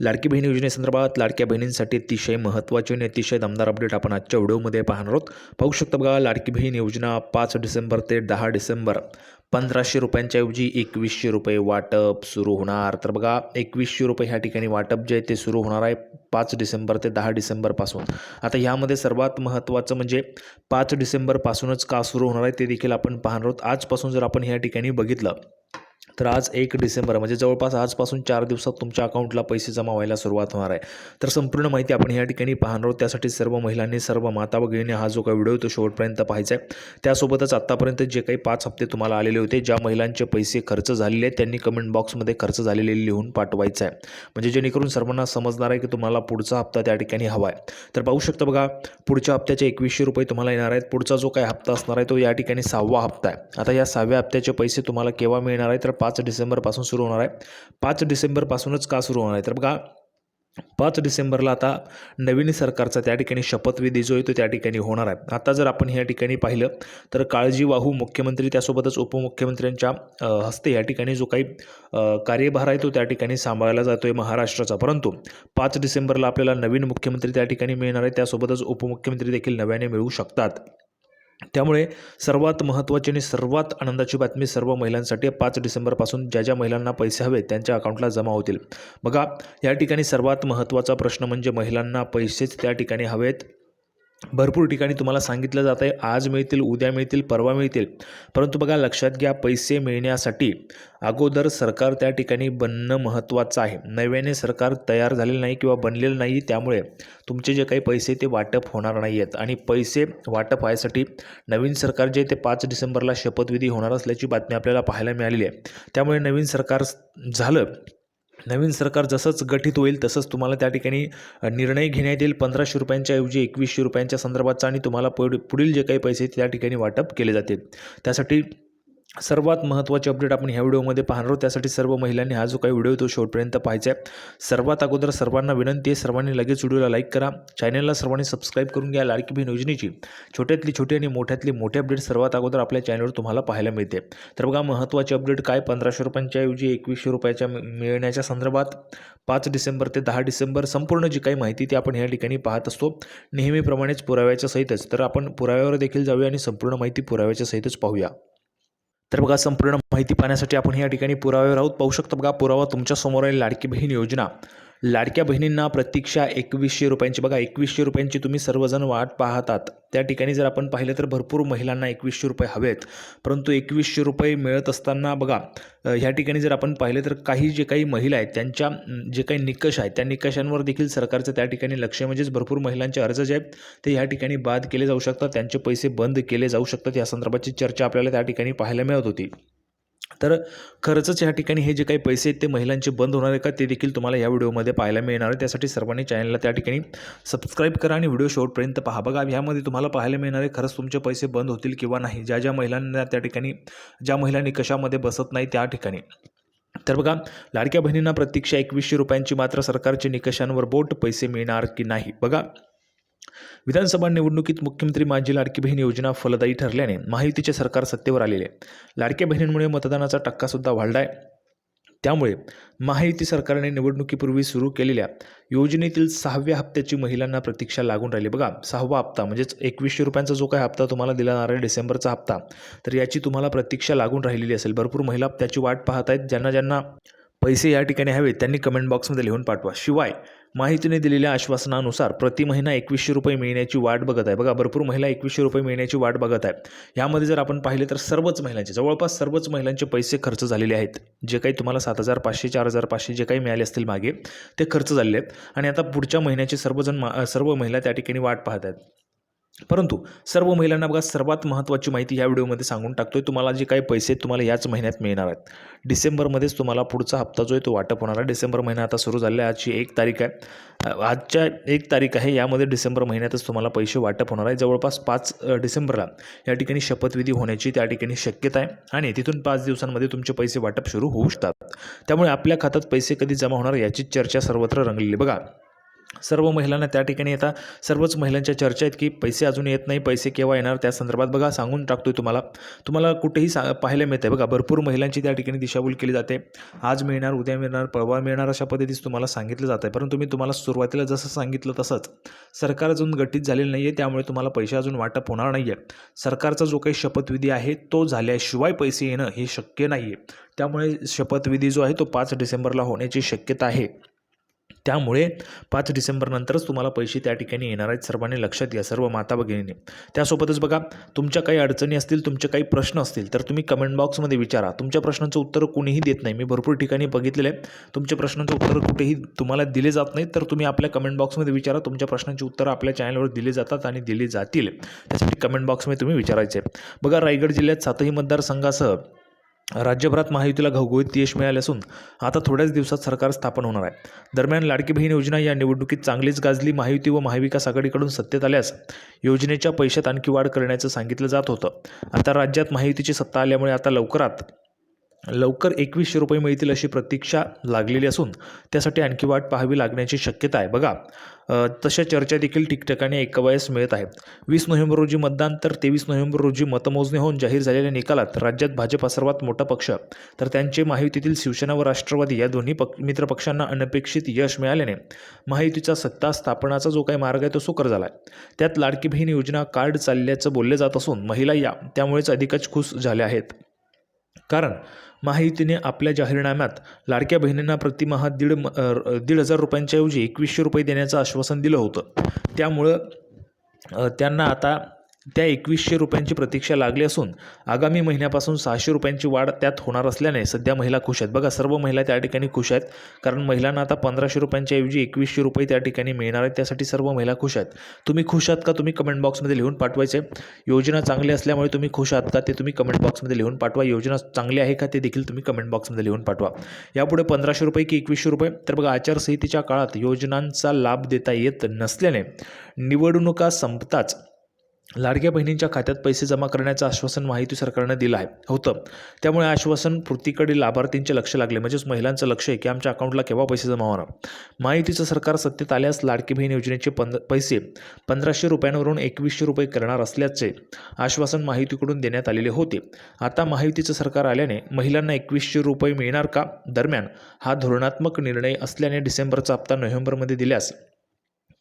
लाडकी बहीण योजनेसंदर्भात लाडक्या बहिणींसाठी अतिशय महत्त्वाचे आणि अतिशय दमदार अपडेट आपण आजच्या व्हिडिओमध्ये पाहणार आहोत. पाहू शकता बघा लाडकी बहीण योजना पाच डिसेंबर ते दहा डिसेंबर. पंधराशे रुपयांच्याऐवजी एकवीसशे रुपये वाटप सुरू होणार. तर बघा एकवीसशे रुपये ह्या ठिकाणी वाटप जे आहे ते सुरू होणार आहे पाच डिसेंबर ते दहा डिसेंबरपासून आता ह्यामध्ये सर्वात महत्त्वाचं म्हणजे पाच डिसेंबरपासूनच का सुरू होणार आहे ते देखील आपण पाहणार आहोत. आजपासून जर आपण ह्या ठिकाणी बघितलं तर आज एक डिसेंबर म्हणजे जवळपास आजपासून चार दिवसात तुमच्या अकाउंटला पैसे जमा व्हायला सुरुवात होणार आहे. तर संपूर्ण माहिती आपण या ठिकाणी पाहणार आहोत. त्यासाठी सर्व महिलांनी सर्व माता भगिनी हा जो काही व्हिडिओ तो शेवटपर्यंत पाहायचा आहे. त्यासोबतच आत्तापर्यंत जे काही पाच हप्ते तुम्हाला आलेले होते ज्या महिलांचे पैसे खर्च झालेले आहेत त्यांनी कमेंट बॉक्समध्ये खर्च झालेले लिहून पाठवायचं आहे. म्हणजे जेणेकरून सर्वांना समजणार आहे की तुम्हाला पुढचा हप्ता त्या ठिकाणी हवा आहे. तर पाहू शकता बघा पुढच्या हप्त्याचे एकवीसशे रुपये तुम्हाला येणार आहेत. पुढचा जो काही हप्ता असणार आहे तो या ठिकाणी सहावा हप्ता आहे. आता या सहाव्या हप्त्याचे पैसे तुम्हाला केव्हा मिळणार आहे? तर पाच पाच डिसेंबरपासून सुरू होणार आहे. पाच डिसेंबरपासूनच का सुरू होणार आहे? तर बघा पाच डिसेंबरला आता नवीन सरकारचा त्या ठिकाणी शपथविधी जो आहे तो त्या ठिकाणी होणार आहे. आता जर आपण या ठिकाणी पाहिलं तर काळजीवाहू मुख्यमंत्री त्यासोबतच उपमुख्यमंत्र्यांच्या हस्ते या ठिकाणी जो काही कार्यभार आहे तो त्या ठिकाणी सांभाळला जातो आहे महाराष्ट्राचा. परंतु पाच डिसेंबरला आपल्याला नवीन मुख्यमंत्री त्या ठिकाणी मिळणार आहे. त्यासोबतच उपमुख्यमंत्री देखील नव्याने मिळू शकतात. त्यामुळे सर्वात महत्त्वाची आणि सर्वात आनंदाची बातमी सर्व महिलांसाठी पाच डिसेंबरपासून ज्या ज्या महिलांना पैसे हवेत त्यांच्या अकाउंटला जमा होतील. बघा या ठिकाणी सर्वात महत्त्वाचा प्रश्न म्हणजे महिलांना पैसेच त्या ठिकाणी हवेत. भरपूर ठिकाणी तुम्हाला सांगितलं जात आहे आज मिळतील उद्या मिळतील परवा मिळतील. परंतु बघा लक्षात घ्या पैसे मिळण्यासाठी अगोदर सरकार त्या ठिकाणी बनणं महत्त्वाचं आहे. नव्याने सरकार तयार झालेलं नाही किंवा बनलेलं नाही त्यामुळे तुमचे जे काही पैसे ते वाटप होणार नाही आहेत आणि पैसे वाटप व्हायसाठी नवीन सरकार जे ते पाच डिसेंबरला शपथविधी होणार असल्याची बातमी आपल्याला पाहायला मिळालेली आहे. त्यामुळे नवीन सरकार झालं नवीन सरकार जसंच गठीत होईल तसंच तुम्हाला त्या ठिकाणी निर्णय घेण्यात येईल. पंधराशे रुपयांच्या ऐवजी एकवीसशे रुपयांच्या संदर्भातचा आणि तुम्हाला पुढ पुढील जे काही पैसे त्या ठिकाणी वाटप केले जातील. त्यासाठी सर्वात महत्त्वाचे अपडेट आपण ह्या व्हिडिओमध्ये पाहणार आहोत. त्यासाठी सर्व महिलांनी हा जो काही व्हिडिओ तो शेवटपर्यंत पाहायचा आहे. सर्वात अगोदर सर्वांना विनंती आहे सर्वांनी लगेच व्हिडिओला लाईक करा. चॅनलला सर्वांनी सबस्क्राईब करून घ्या लाडकी बहीण योजनेची. छोट्यातली छोटी आणि मोठ्यातली मोठे अपडेट सर्वात अगोदर आपल्या चॅनलवर तुम्हाला पाहायला मिळते. तर बघा महत्त्वाचे अपडेट काय? पंधराशे रुपयांच्या ऐवजी एकवीसशे रुपयाच्या मिळण्याच्या संदर्भात पाच डिसेंबर ते दहा डिसेंबर संपूर्ण जी काही माहिती ती आपण या ठिकाणी पाहत असतो. नेहमीप्रमाणेच पुराव्याच्या सहितच. तर आपण पुराव्यावर देखील जाऊया आणि संपूर्ण माहिती पुराव्याच्या सहितच पाहूया. तर बघा संपूर्ण माहिती पाहण्यासाठी आपण या ठिकाणी पुराव्यावर आहोत. पाहू शकतो बघा पुरावा तुमच्यासमोर आहे लाडकी बहीण योजना. लाडक्या बहिणींना प्रतीक्षा एकवीसशे रुपयांची. बघा एकवीसशे रुपयांची तुम्ही सर्वजण वाट पाहतात. त्या ठिकाणी जर आपण पाहिलं तर भरपूर महिलांना एकवीसशे रुपये हवेत. परंतु एकवीसशे रुपये मिळत असताना बघा ह्या ठिकाणी जर आपण पाहिलं तर काही जे काही महिला आहेत त्यांच्या जे काही निकष आहेत त्या निकषांवर देखील सरकारचं त्या ठिकाणी लक्ष म्हणजेच भरपूर महिलांचे अर्ज जे आहेत ते ह्या ठिकाणी बाद केले जाऊ शकतात. त्यांचे पैसे बंद केले जाऊ शकतात. या संदर्भाची चर्चा आपल्याला त्या ठिकाणी पाहायला मिळत होती. तर खरंच ह्या ठिकाणी हे जे काही पैसे आहेत ते महिलांचे बंद होणार आहे का ते देखील तुम्हाला या व्हिडिओमध्ये पाहायला मिळणार आहे. त्यासाठी सर्वांनी चॅनलला त्या ठिकाणी सबस्क्राईब करा आणि व्हिडिओ शेवटपर्यंत पहा. बघा ह्यामध्ये तुम्हाला पाहायला मिळणार आहे खरंच तुमचे पैसे बंद होतील किंवा नाही. ज्या ज्या महिलांना त्या ठिकाणी ज्या महिला निकषामध्ये बसत नाही त्या ठिकाणी. तर बघा लाडक्या बहिणींना प्रतीक्षा एकवीसशे रुपयांची मात्र सरकारच्या निकषांवर बोट पैसे मिळणार की नाही? बघा विधानसभा निवडणुकीत मुख्यमंत्री माझी लाडकी बहीण योजना फलदायी ठरल्याने महायुतीचे सरकार सत्तेवर आलेले लाडक्या बहिणींमुळे मतदानाचा टक्कासुद्धा वाढला आहे त्यामुळे महायुती सरकारने निवडणुकीपूर्वी सुरू केलेल्या योजनेतील सहाव्या हप्त्याची महिलांना प्रतीक्षा लागून राहिली. बघा सहावा हप्ता म्हणजेच एकवीसशे रुपयांचा जो काही हप्ता तुम्हाला दिला जाणार आहे डिसेंबरचा हप्ता तर याची तुम्हाला प्रतीक्षा लागून राहिलेली असेल. भरपूर महिला त्याची वाट पाहत आहेत. ज्यांना ज्यांना पैसे या ठिकाणी हवेत त्यांनी कमेंट बॉक्समध्ये लिहून पाठवा. शिवाय माहितीने दिलेल्या आश्वासनानुसार प्रति महिना एकवीसशे रुपये मिळण्याची वाट बघत आहे. बघा भरपूर महिला एकवीसशे रुपये मिळण्याची वाट बघत आहे. यामध्ये जर आपण पाहिले तर सर्वच महिलांचे जवळपास सर्वच महिलांचे पैसे खर्च झालेले आहेत. जे काही तुम्हाला सात हजार पाचशे चार हजार पाचशे जे काही मिळाले असतील मागे ते खर्च झालेले आहेत. आणि आता पुढच्या महिन्याचे सर्वजण मा सर्व महिला त्या ठिकाणी वाट पाहत आहेत. परंतु सर्व महिलांना बघा सर्वात महत्त्वाची माहिती ह्या व्हिडिओमध्ये सांगून टाकतोय. तुम्हाला जे काही पैसे तुम्हाला याच महिन्यात मिळणार आहेत. डिसेंबरमध्येच तुम्हाला पुढचा हप्ता जो आहे तो वाटप होणार आहे. डिसेंबर महिना आता सुरू झाला आहे. आजची एक तारीख आहे. आजच्या एक तारीख आहे. यामध्ये डिसेंबर महिन्यातच तुम्हाला पैसे वाटप होणार आहे. जवळपास पाच डिसेंबरला या ठिकाणी शपथविधी होण्याची त्या ठिकाणी शक्यता आहे. आणि तिथून पाच दिवसांमध्ये तुमचे पैसे वाटप सुरू होऊ शकतात. त्यामुळे आपल्या खात्यात पैसे कधी जमा होणार याची चर्चा सर्वत्र रंगलेली बघा सर्व महिलांना त्या ठिकाणी येता सर्वच महिलांच्या चर्चा आहेत की पैसे अजून येत नाही पैसे केव्हा येणार? त्या संदर्भात बघा सांगून टाकतोय तुम्हाला. तुम्हाला कुठेही सा पाहायला मिळते बघा भरपूर महिलांची त्या ठिकाणी दिशाभूल केली जाते. आज मिळणार उद्या मिळणार परवा मिळणार अशा पद्धतीच तुम्हाला सांगितलं जातं आहे परंतु मी तुम्हाला सुरुवातीला जसं सांगितलं तसंच सरकार अजून गठीत झालेलं नाही आहे त्यामुळे तुम्हाला पैसे अजून वाटप होणार नाही आहे सरकारचा जो काही शपथविधी आहे तो झाल्याशिवाय पैसे येणं हे शक्य नाही आहे त्यामुळे शपथविधी जो आहे तो पाच डिसेंबरला होण्याची शक्यता आहे. त्यामुळे पाच डिसेंबरनंतरच तुम्हाला पैसे त्या ठिकाणी येणार आहेत. सर्वांनी लक्षात घ्या सर्व माता भगिनींनी. त्यासोबतच बघा तुमच्या काही अडचणी असतील तुमचे काही प्रश्न असतील तर तुम्ही कमेंट बॉक्समध्ये विचारा. तुमच्या प्रश्नांचं उत्तर कुणीही देत नाही. मी भरपूर ठिकाणी बघितलेलं आहे. तुमच्या प्रश्नांचं उत्तर कुठेही तुम्हाला दिले जात नाही तर तुम्ही आपल्या कमेंट बॉक्समध्ये विचारा. तुमच्या प्रश्नांची उत्तरं आपल्या चॅनलवर दिली जातात आणि दिली जातील. त्यासाठी कमेंट बॉक्समध्ये तुम्ही विचारायचे बघा रायगड जिल्ह्यात सातही मतदारसंघासह राज्यभरात महायुतीला घवघवीत यश मिळाले असून आता थोड्याच दिवसात सरकार स्थापन होणार आहे. दरम्यान लाडकी बहीण योजना या निवडणुकीत चांगलीच गाजली महायुती व महाविकास आघाडीकडून सत्तेत आल्यास योजनेच्या पैशात आणखी वाढ करण्याचं सांगितलं जात होतं. आता राज्यात महायुतीची सत्ता आल्यामुळे आता लवकरात लवकर एकवीसशे रुपये मिळतील अशी प्रतीक्षा लागलेली असून त्यासाठी आणखी वाट पाहावी लागण्याची शक्यता आहे. बघा तशा चर्चा देखील ठिकठिकाणी ऐकावयास मिळत आहेत वीस नोव्हेंबर रोजी मतदान तर तेवीस नोव्हेंबर रोजी मतमोजणी होऊन जाहीर झालेल्या निकालात राज्यात भाजप हा सर्वात मोठा पक्ष. तर त्यांचे महायुतीतील शिवसेना व राष्ट्रवादी या दोन्ही पक्ष मित्रपक्षांना अनपेक्षित यश मिळाल्याने महायुतीचा सत्ता स्थापनाचा जो काही मार्ग आहे तो सुकर झाला आहे त्यात लाडकी बहीण योजना कार्ड चालल्याचं बोलले जात असून महिला या त्यामुळेच अधिकच खुश झाल्या आहेत. कारण महायुतीने आपल्या जाहीरनाम्यात लाडक्या बहिणींना प्रतिमहा दीड म- दीड हजार रुपयांच्याऐवजी एकवीसशे रुपये देण्याचं आश्वासन दिलं होतं. त्यामुळं त्यांना आता त्या एकवीसशे रुपयांची प्रतीक्षा लागली असून आगामी महिन्यापासून सहाशे रुपयांची वाढ त्यात होणार असल्याने सध्या महिला खुश आहेत. बघा सर्व महिला त्या ठिकाणी खुश आहेत कारण महिलांना आता पंधराशे रुपयांच्या ऐवजी एकवीसशे रुपये त्या ठिकाणी मिळणार आहेत. त्यासाठी सर्व महिला खुश आहेत. तुम्ही खुश आहात का? तुम्ही कमेंट बॉक्समध्ये लिहून पाठवायचे. योजना चांगली असल्यामुळे तुम्ही खुश आहात का? ते तुम्ही कमेंट बॉक्समध्ये लिहून पाठवा. योजना चांगली आहे का? ते देखील तुम्ही कमेंट बॉक्समध्ये लिहून पाठवा. यापुढे पंधराशे रुपये की एकवीसशे रुपये. तर बघा आचारसंहितेच्या काळात योजनांचा लाभ देता येत नसल्याने निवडणुका संपताच लाडक्या बहिणींच्या खात्यात पैसे जमा करण्याचं आश्वासन माहिती सरकारनं दिलं आहे. होतं. त्यामुळे आश्वासन पूर्तीकडे लाभार्थींचे लक्ष लागले. म्हणजेच महिलांचं लक्ष आहे की आमच्या अकाउंटला केव्हा पैसे जमा होणार? माहितीचं सरकार सत्तेत आल्यास लाडकी बहीण योजनेचे पंध पैसे पंधराशे रुपयांवरून एकवीसशे रुपये करणार असल्याचे आश्वासन माहितीकडून देण्यात आलेले होते. आता माहितीचं सरकार आल्याने महिलांना एकवीसशे रुपये मिळणार का? दरम्यान हा धोरणात्मक निर्णय असल्याने डिसेंबरचा हप्ता नोव्हेंबरमध्ये दिल्यास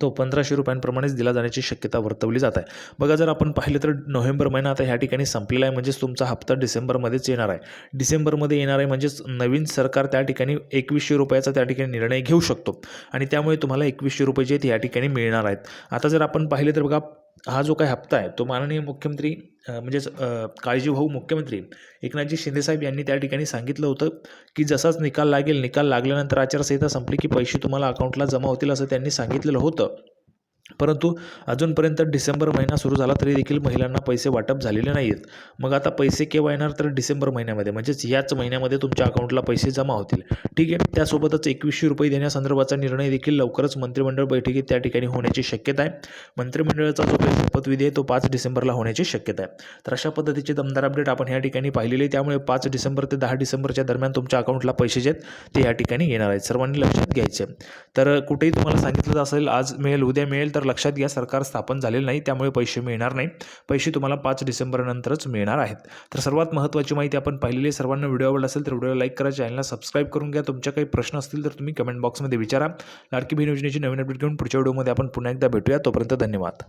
तो पंधराशे रुपयांप्रमाणेच दिला जाण्याची शक्यता वर्तवली जात आहे. बघा जर आपण पाहिलं तर नोव्हेंबर महिना आता ह्या ठिकाणी संपलेला आहे म्हणजेच तुमचा हप्ता डिसेंबरमध्येच येणार आहे. डिसेंबरमध्ये येणार आहे म्हणजेच नवीन सरकार त्या ठिकाणी एकवीसशे रुपयाचा त्या ठिकाणी निर्णय घेऊ शकतो. आणि त्यामुळे तुम्हाला एकवीसशे रुपये जे आहेत या ठिकाणी मिळणार आहेत. आता जर आपण पाहिले तर बघा हा जो काही हप्ता आहे तो माननीय मुख्यमंत्री म्हणजेच काळजीभाऊ मुख्यमंत्री एकनाथजी शिंदेसाहेब यांनी त्या ठिकाणी सांगितलं होतं की जसाच निकाल लागेल निकाल लागल्यानंतर आचारसंहिता संपली की पैसे तुम्हाला अकाउंटला जमा होतील असं त्यांनी सांगितलेलं होतं. परंतु अजूनपर्यंत डिसेंबर महिना सुरू झाला तरी देखील महिलांना पैसे वाटप झालेले नाही आहेत मग आता पैसे केव्हा येणार तर डिसेंबर महिन्यामध्ये? म्हणजेच याच महिन्यामध्ये तुमच्या अकाउंटला पैसे जमा होतील. ठीक आहे त्यासोबतच एकवीसशे रुपये देण्यासंदर्भाचा निर्णय देखील लवकरच मंत्रिमंडळ बैठकीत त्या ठिकाणी होण्याची शक्यता आहे. मंत्रिमंडळाचा जो काही शपथविधी आहे तो पाच डिसेंबरला होण्याची शक्यता आहे. तर अशा पद्धतीचे दमदार अपडेट आपण या ठिकाणी पाहिलेले त्यामुळे पाच डिसेंबर ते दहा डिसेंबरच्या दरम्यान तुमच्या अकाउंटला पैसे जे आहेत ते या ठिकाणी येणार आहेत. सर्वांनी लक्षात घ्यायचे. तर कुठेही तुम्हाला सांगितलं असेल आज मिळेल उद्या मिळेल तर लक्षात घ्या सरकार स्थापन झालेलं नाही त्यामुळे पैसे मिळणार नाही. पैसे तुम्हाला पाच डिसेंबरनंतरच मिळणार आहेत. तर सर्वात महत्त्वाची माहिती आपण पाहिलेली सर्वांना व्हिडिओ आवडला असेल तर व्हिडिओला लाईक करा चॅनलला सबस्क्राईब करून घ्या. तुमच्या काही प्रश्न असतील तर तुम्ही कमेंट बॉक्समध्ये विचारा. लाडकी बहीण योजनेची नवीन अपडेट घेऊन पुढच्या व्हिडिओमध्ये आपण पुन्हा एकदा भेटूया. तोपर्यंत धन्यवाद.